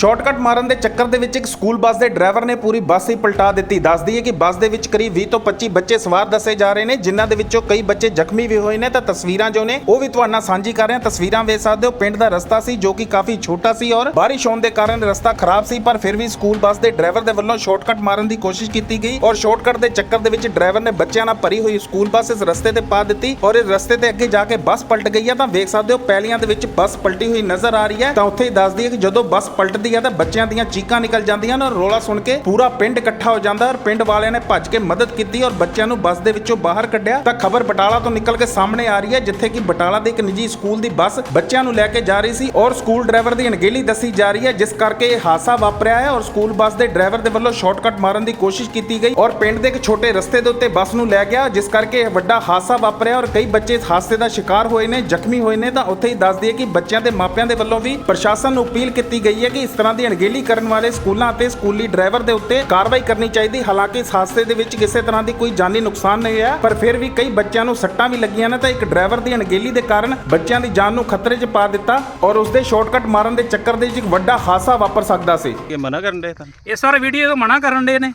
Shortcut ਮਾਰਨ ਦੇ ਚੱਕਰ ਦੇ ਵਿੱਚ ਇੱਕ ਸਕੂਲ ਬੱਸ ਦੇ ਡਰਾਈਵਰ ਨੇ ਪੂਰੀ ਬੱਸ ਹੀ ਪਲਟਾ ਦਿੱਤੀ। ਦੱਸਦੀ ਹੈ ਕਿ ਬੱਸ ਦੇ ਵਿੱਚ ਕਰੀਬ 20 ਤੋਂ 25 ਬੱਚੇ ਸਵਾਰ ਦੱਸੇ ਜਾ ਰਹੇ ਨੇ, ਜਿਨ੍ਹਾਂ ਦੇ ਵਿੱਚੋਂ ਕਈ ਬੱਚੇ ਜ਼ਖਮੀ ਵੀ ਹੋਏ ਨੇ। ਤਾਂ ਤਸਵੀਰਾਂ ਜੋ ਨੇ, ਉਹ ਵੀ ਤੁਹਾਡੇ ਨਾਲ ਸਾਂਝੀ ਕਰ ਰਹੇ ਹਾਂ। ਤਸਵੀਰਾਂ ਵੇਖ ਸਕਦੇ ਹੋ, ਪਿੰਡ ਦਾ ਰਸਤਾ ਸੀ ਜੋ ਕਿ ਕਾਫੀ ਛੋਟਾ ਸੀ ਔਰ ਬਾਰਿਸ਼ ਹੋਣ ਦੇ ਕਾਰਨ ਰਸਤਾ ਖਰਾਬ ਸੀ, ਪਰ ਫਿਰ ਵੀ ਸਕੂਲ ਬੱਸ ਦੇ ਡਰਾਈਵਰ ਦੇ ਵੱਲੋਂ ਸ਼ਾਰਟਕਟ ਮਾਰਨ ਦੀ ਕੋਸ਼ਿਸ਼ ਕੀਤੀ ਗਈ ਔਰ ਸ਼ਾਰਟਕਟ ਦੇ ਚੱਕਰ ਦੇ ਵਿੱਚ ਡਰਾਈਵਰ ਨੇ ਬੱਚਿਆਂ ਨਾਲ ਭਰੀ ਹੋਈ ਸਕੂਲ ਬੱਸ ਇਸ ਰਸਤੇ ਤੇ ਪਾ ਦਿੱਤੀ ਔਰ ਇਸ ਰਸਤੇ ਤੇ ਅੱਗੇ ਜਾ ਕੇ ਬੱਸ ਪਲਟ ਗਈ ਹੈ। ਤਾਂ ਵੇਖ ਸਕਦੇ ਹੋ, ਪੈਲੀਆਂ ਦੇ ਵਿੱਚ ਬੱਸ ਪਲਟੀ ਹੋਈ ਨਜ਼ਰ ਆ ਰਹੀ ਹੈ। ਤਾਂ ਉੱਥੇ ਹੀ ਦੱਸਦੀ ਹੈ ਕਿ ਜਦੋਂ ਬੱਸ ਪਲਟਦੀ ਹੈ ਤਾਂ ਬੱਚਿਆਂ ਦੀਆਂ ਚੀਕਾਂ ਨਿਕਲ ਜਾਂਦੀਆਂ ਨੇ ਰੋਲਾ ਸੁਣ ਕੇ ਪੂਰਾ ਪਿੰਡ ਇਕੱਠਾ ਹੋ ਜਾਂਦਾ ਔਰ ਪਿੰਡ ਵਾਲਿਆਂ ਨੇ ਭੱਜ ਕੇ ਮਦਦ ਕੀਤੀ ਔਰ ਬੱਚਿਆਂ ਨੂੰ ਬੱਸ ਦੇ ਵਿੱਚੋਂ ਬਾਹਰ ਕੱਢਿਆ। ਤਾਂ ਖਬਰ ਬਟਾਲਾ ਤੋਂ ਨਿਕਲ ਕੇ ਸਾਹਮਣੇ ਆ ਰਹੀ ਹੈ, ਜਿੱਥੇ ਕਿ ਬਟਾਲਾ ਦੇ ਇੱਕ ਨਿੱਜੀ ਸਕੂਲ ਦੀ ਬੱਸ ਬੱਚਿਆਂ ਨੂੰ ਲੈ ਕੇ ਜਾ ਰਹੀ ਸੀ ਔਰ ਸਕੂਲ ਡਰਾਈਵਰ ਦੀ ਅਣਗਹਿਲੀ ਦੱਸੀ ਜਾ ਰਹੀ ਹੈ, ਜਿਸ ਕਰਕੇ ਇਹ ਹਾਦਸਾ ਵਾਪਰਿਆ ਹੈ ਔਰ ਸਕੂਲ ਬੱਸ ਦੇ ਡਰਾਈਵਰ ਦੇ ਵੱਲੋਂ ਸ਼ਾਰਟਕਟ ਮਾਰਨ ਦੀ ਕੋਸ਼ਿਸ਼ ਕੀਤੀ ਗਈ ਔਰ ਪਿੰਡ ਦੇ ਇੱਕ ਛੋਟੇ ਰਸਤੇ ਦੇ ਉੱਤੇ ਬੱਸ ਨੂੰ ਲੈ ਗਿਆ, ਜਿਸ ਕਰਕੇ ਇਹ ਵੱਡਾ ਹਾਦਸਾ ਵਾਪਰਿਆ ਔਰ ਕਈ ਬੱਚੇ ਇਸ ਹਾਦਸੇ ਦਾ ਸ਼ਿਕਾਰ ਹੋਏ ਨੇ, ਜ਼ਖਮੀ ਹੋਏ ਨੇ। ਤਾਂ ਉੱਥੇ ਹੀ ਦੱਸ ਦਈਏ ਕਿ ਬੱਚਿਆਂ ਦੇ ਮਾਪਿਆਂ ਦੇ ਵੱਲੋਂ ਵੀ ਪ੍ਰਸ਼ਾਸਨ ਨੂੰ ਅਪੀਲ ਕੀਤੀ ਗਈ ਹੈ ਕਿ ਇਸ ਤਰ੍ਹਾਂ ਦੀ ਅਣਗਹਿਲੀ ਕਰਨ ਵਾਲੇ ਸਕੂਲਾਂ ਅਤੇ ਸਕੂਲੀ ਡਰਾਈਵਰ ਦੇ ਉੱਤੇ ਕਾਰਵਾਈ ਕਰਨੀ ਚਾਹੀਦੀ। ਹਾਲਾਂਕਿ ਇਸ ਹਾਦਸੇ ਦੇ ਵਿੱਚ ਕਿਸੇ ਤਰ੍ਹਾਂ ਦੀ ਕੋਈ ਜਾਨੀ ਨੁਕਸਾਨ ਨਹੀਂ ਹੋਇਆ ਪਰ ਫਿਰ ਵੀ ਕਈ ਬੱਚਿਆਂ ਨੂੰ ਸੱਟਾਂ ਵੀ ਲੱਗੀਆਂ ਨੇ ਤਾਂ ਇੱਕ ਡਰਾਈਵਰ ਦੀ ਅਣਗਹਿਲੀ ਦੇ ਕਾਰਨ ਬੱਚਿਆਂ ਦੀ ਜਾਨ ਨੂੰ ਖਤਰੇ 'ਚ ਪਾ ਦਿੱਤਾ ਔਰ ਉਸ ਦੇ ਸ਼ਾਰਟਕਟ ਮਾਰਨ ਦੇ ਚੱਕਰ ਦੇ ਵਿੱਚ ਇੱਕ ਵੱਡਾ ਹਾਦਸਾ ਵਾਪਰ ਸਕਦਾ ਸੀ। ਇਹ ਮਨਾ ਕਰਨ ਦੇ ਤਾਂ? ਇਹ ਸਾਰੇ ਵੀਡੀਓ ਤੋਂ ਮਨਾ ਕਰਨ ਦੇ ਨੇ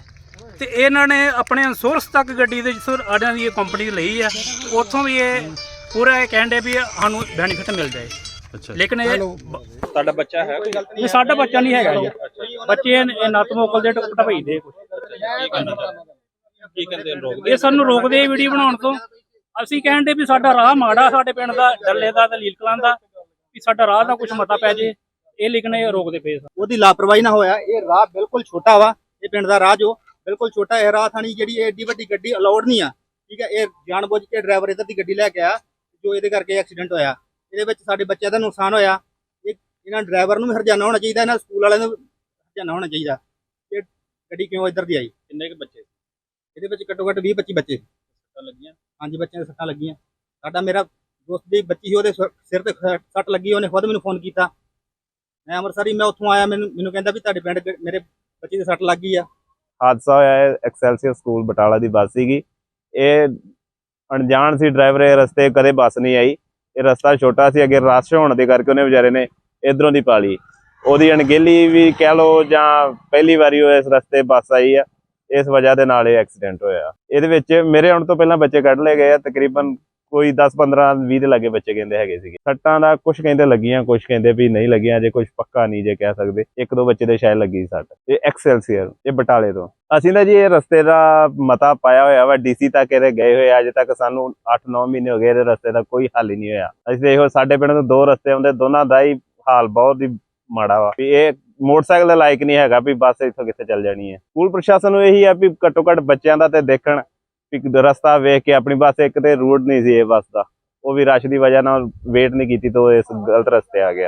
ਤੇ ਇਹਨਾਂ ਨੇ ਆਪਣੇ ਸੋਰਸ ਤੱਕ ਗੱਡੀ ਦੇ ਜਿੱਥੋਂ ਆਡਾਂ ਦੀ ਇਹ ਕੰਪਨੀ ਲਈ ਆ ਉੱਥੋਂ ਵੀ ਇਹ ਪੂਰਾ ਇਹ ਕਹਿੰਦੇ ਵੀ ਸਾਨੂੰ ਬੈਨੀਫਿਟ ਮਿਲ ਜਾਏ। ਅੱਛਾ। ਲੇਕਿਨ ਇਹ ਤੁਹਾਡਾ ਬੱਚਾ ਹੈ ਕੋਈ? ਗਲਤੀ ਇਹ ਸਾਡਾ ਬੱਚਾ ਨਹੀਂ ਹੈਗਾ ਜੀ। ਬੱਚੇ ਇਹ ਨੱਤ ਮੋਕਲ ਦੇ ਟੁਕਟ ਭਈਦੇ ਕੀ ਕਹਿੰਦੇ ਲੋਕ ਇਹ ਸਾਨੂੰ ਰੋਕਦੇ ਵੀਡੀਓ ਬਣਾਉਣ ਤੋਂ। ਅਸੀਂ ਕਹਿੰਦੇ ਵੀ ਸਾਡਾ ਰਾਹ ਮਾੜਾ ਸਾਡੇ ਪਿੰਡ ਦਾ ਡੱਲੇ ਦਾ ਤੇ ਲੀਲ ਕਲਾਂ ਦਾ ਵੀ ਸਾਡਾ ਰਾਹ ਦਾ ਕੁਝ ਮਤਾ ਪੈ ਜੇ। ਇਹ ਲਿਖਣੇ ਰੋਕਦੇ ਪਏ ਸਨ। ਉਹਦੀ ਲਾਪਰਵਾਹੀ ਨਾ ਹੋਇਆ। ਇਹ ਰਾਹ ਬਿਲਕੁਲ ਛੋਟਾ ਵਾ। ਇਹ ਪਿੰਡ ਦਾ ਰਾਹ ਜੋ ਬਿਲਕੁਲ ਛੋਟਾ ਇਹ ਰਾਹ ਥਾਣੀ ਜਿਹੜੀ ਏਡੀ ਵੱਡੀ ਗੱਡੀ ਅਲਾਉਡ ਨਹੀਂ ਆ। ਠੀਕ ਹੈ ਇਹ ਜਾਣਬੁੱਝ ਕੇ ਡਰਾਈਵਰ ਇੱਧਰ ਦੀ ਗੱਡੀ ਲੈ ਕੇ ਆ ਜੋ ਇਹਦੇ ਕਰਕੇ ਐਕਸੀਡੈਂਟ ਹੋਇਆ। ਇਹਦੇ ਵਿੱਚ ਸਾਡੇ ਬੱਚਿਆਂ ਦਾ ਨੁਕਸਾਨ ਹੋਇਆ। ਇਹਨਾਂ ਡਰਾਈਵਰ ਨੂੰ ਵੀ ਹਰਜਾਨਾ ਹੋਣਾ ਚਾਹੀਦਾ ਇਹਨਾਂ ਸਕੂਲ ਵਾਲਿਆਂ ਨੂੰ ਹਰਜਾਨਾ ਹੋਣਾ ਚਾਹੀਦਾ। ਇਹ ਗੱਡੀ ਕਿਉਂ ਇੱਧਰ ਦੀ ਆਈ? ਕਿੰਨੇ ਕੁ ਬੱਚੇ? ਇਹਦੇ ਵਿੱਚ ਘੱਟੋ ਘੱਟ 20 25 ਬੱਚੇ। ਸੱਟਾਂ ਲੱਗੀਆਂ? ਪੰਜ ਬੱਚਿਆਂ ਦੇ ਸੱਟਾਂ ਲੱਗੀਆਂ। ਸਾਡਾ ਮੇਰਾ ਦੋਸਤ ਦੀ ਬੱਚੀ ਸੀ ਉਹਦੇ ਸਿਰ ਤੇ ਸੱਟ ਲੱਗੀ ਉਹਨੇ ਖੁਦ ਮੈਨੂੰ ਫੋਨ ਕੀਤਾ। ਮੈਂ ਅੰਮ੍ਰਿਤਸਰ ਹੀ ਮੈਂ ਉੱਥੋਂ ਆਇਆ ਮੈਨੂੰ ਮੈਨੂੰ ਕਹਿੰਦਾ ਵੀ ਤੁਹਾਡੇ ਪਿੰਡ ਮੇਰੇ ਬੱਚੀ ਦੇ ਸੱਟ ਲੱਗ ਗਈ ਆ। ਹਾਦਸਾ ਹੋਇਆ ਹੈ ਐਕਸੈਲਸੀਅਰ ਸਕੂਲ ਬਟਾਲਾ ਦੀ ਬੱਸ ਸੀਗੀ। ਇਹ ਅਣਜਾਣ ਸੀ ਡਰਾਈਵਰ ਇਹ ਰਸਤੇ ਕਦੇ ਬੱਸ ਨਹੀਂ ਆਈ। ਇਹ ਰਸਤਾ ਛੋਟਾ ਸੀ ਅੱਗੇ ਰਸ਼ ਹੋਣ ਦੇ ਕਰਕੇ ਉਹਨੇ ਵਿਚਾਰੇ ਨੇ ਇਧਰੋਂ ਦੀ ਪਾਲੀ ਉਹਦੀ ਅਣਗਹਿਲੀ ਵੀ ਕਹਿ ਲਓ ਜਾਂ ਪਹਿਲੀ ਵਾਰੀ ਉਹ ਇਸ ਰਸਤੇ ਬੱਸ ਆਈ ਆ ਇਸ ਵਜ੍ਹਾ ਦੇ ਨਾਲ ਇਹ ਐਕਸੀਡੈਂਟ ਹੋਇਆ। ਇਹਦੇ ਵਿੱਚ ਮੇਰੇ ਆਉਣ ਤੋਂ ਪਹਿਲਾਂ ਬੱਚੇ ਕੱਢ ਲਏ ਗਏ ਆ ਤਕਰੀਬਨ ਕੋਈ 10 15 20 ਦੇ ਲਾਗੇ ਬੱਚੇ ਕਹਿੰਦੇ ਹੈਗੇ ਸੀਗੇ। ਸੱਟਾਂ ਦਾ ਕੁਝ ਕਹਿੰਦੇ ਲੱਗੀਆਂ ਕੁਝ ਕਹਿੰਦੇ ਵੀ ਨਹੀਂ ਲੱਗੀਆਂ ਜੇ ਕੁਝ ਪੱਕਾ ਨਹੀਂ ਜੇ ਕਹਿ ਸਕਦੇ। ਇੱਕ ਦੋ ਬੱਚੇ ਦੇ ਸ਼ਾਇਦ ਲੱਗੀ ਸੱਟ। ਇਹ ਐਕਸੈਲਸੀਅਰ ਇਹ ਬਟਾਲੇ ਤੋਂ। ਅਸੀਂ ਨਾ ਜੀ ਇਹ ਰਸਤੇ ਦਾ ਮਤਾ ਪਾਇਆ ਹੋਇਆ ਵਾ ਡੀਸੀ ਤੱਕ ਇਹਦੇ ਗਏ ਹੋਏ ਆ, ਅਜੇ ਤੱਕ ਸਾਨੂੰ 8-9 ਮਹੀਨੇ ਹੋ ਗਏ ਇਹਦੇ ਰਸਤੇ ਦਾ ਕੋਈ ਹੱਲ ਹੀ ਨਹੀਂ ਹੋਇਆ। ਅਸੀਂ ਦੇਖੋ ਸਾਡੇ ਪਿੰਡ ਤੋਂ ਦੋ ਰਸਤੇ ਹੁੰਦੇ ਦੋਨਾਂ ਦਾ ਹੀ ਹਾਲ ਬਹੁਤ ਹੀ ਮਾੜਾ ਵਾ। ਵੀ ਇਹ ਮੋਟਰਸਾਈਕਲ ਦਾ ਲਾਇਕ ਨਹੀਂ ਹੈਗਾ ਵੀ ਬੱਸ ਇੱਥੋਂ ਕਿੱਥੇ ਚੱਲ ਜਾਣੀ ਹੈ। ਸਕੂਲ ਪ੍ਰਸ਼ਾਸਨ ਨੂੰ ਇਹੀ ਆ ਵੀ ਘੱਟੋ ਘੱਟ ਬੱਚਿਆਂ ਦਾ ਤੇ ਦੇਖਣ ਵੀ ਰਸਤਾ ਵੇਖ ਕੇ ਆਪਣੀ ਬੱਸ ਇੱਕ ਤੇ ਰੂਟ ਨਹੀਂ ਸੀ ਇਹ ਬੱਸ ਦਾ। ਉਹ ਵੀ ਰਸ਼ ਦੀ ਵਜ੍ਹਾ ਨਾਲ ਵੇਟ ਨਹੀਂ ਕੀਤੀ ਤਾਂ ਉਹ ਇਸ ਗਲਤ ਰਸਤੇ ਆ ਗਿਆ।